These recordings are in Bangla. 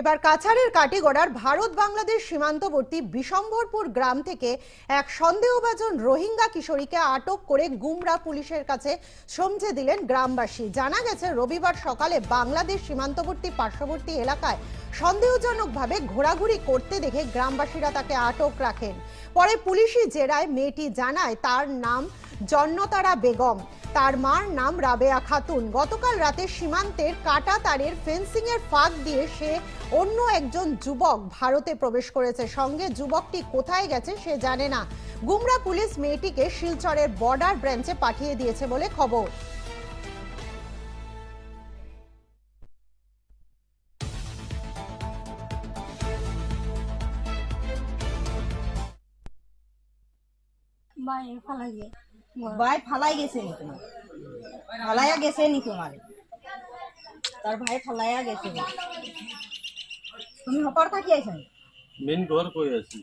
এবার কাছাড়ের কাটিগড়ার ভারত বাংলাদেশ সীমান্তবর্তী বিশম্বরপুর গ্রাম থেকে এক সন্দেহভাজন রোহিঙ্গা কিশোরীকে আটক করে গুমরা পুলিশের কাছে সমঝে দিলেন গ্রামবাসী। জানা গেছে, রবিবার সকালে বাংলাদেশ সীমান্তবর্তী পার্শ্ববর্তী এলাকায় সন্দেহজনকভাবে ঘোরাঘুরি করতে দেখে গ্রামবাসীরা তাকে আটক রাখেন। পরে পুলিশি জেরায় মেয়েটি জানায়, তার নাম জন্নতারা বেগম। তার মার নাম রাবেয়া খাতুন। গতকাল রাতে সীমান্তের কাটা তারের ফেন্সিং এর ফাঁক দিয়ে সে অন্য একজন যুবক ভারতে প্রবেশ করেছে। সঙ্গে যুবকটি কোথায় গেছে সে জানে না। গুমরা পুলিশ মেয়েটিকে শিলচরের বর্ডার ব্রাঞ্চে পাঠিয়ে দিয়েছে বলে খবর। বাই ফালাই দিয়ে ভাই ফালাই গেছে নি তোমার? ফালাইয়া গেছে নি তোমার? তার ভাই ফালাইয়া গেছে তুমি হপার থাকি আইছেন মেন ঘর কই আছে?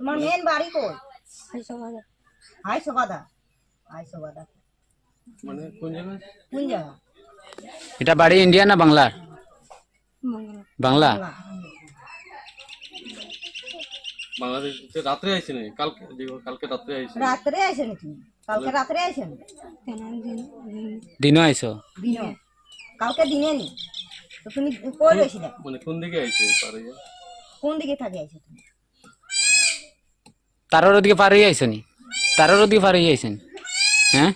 তোমার মেন বাড়ি কই? এইসব আগে হাই সবাদা হাই সবাদা মানে কোন জায়গায়? কোন জায়গা? এটা বাড়ি ইন্ডিয়া না বাংলার বাংলা। বাংলা। বাংলাদেশে রাত্রে আইছে নাকি? কালকে কালকে রাত্রে আইছে রাত্রে আইছেন তুমি কালকে রাত্রে আইছেন কেন দিন দিন দিনও আইছো? দিনে কালকে দিনে নি তো তুমি কই রইছিলে মানে কোন দিকে আইছে পারে কোন দিকে থাকি আইছো তুমি? তারর ওদিকে পার হয়ে আইছো নি? তারর ওদিকে পার হয়ে? আইছেন হ্যাঁ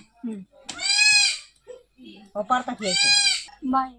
আইছো? বাই।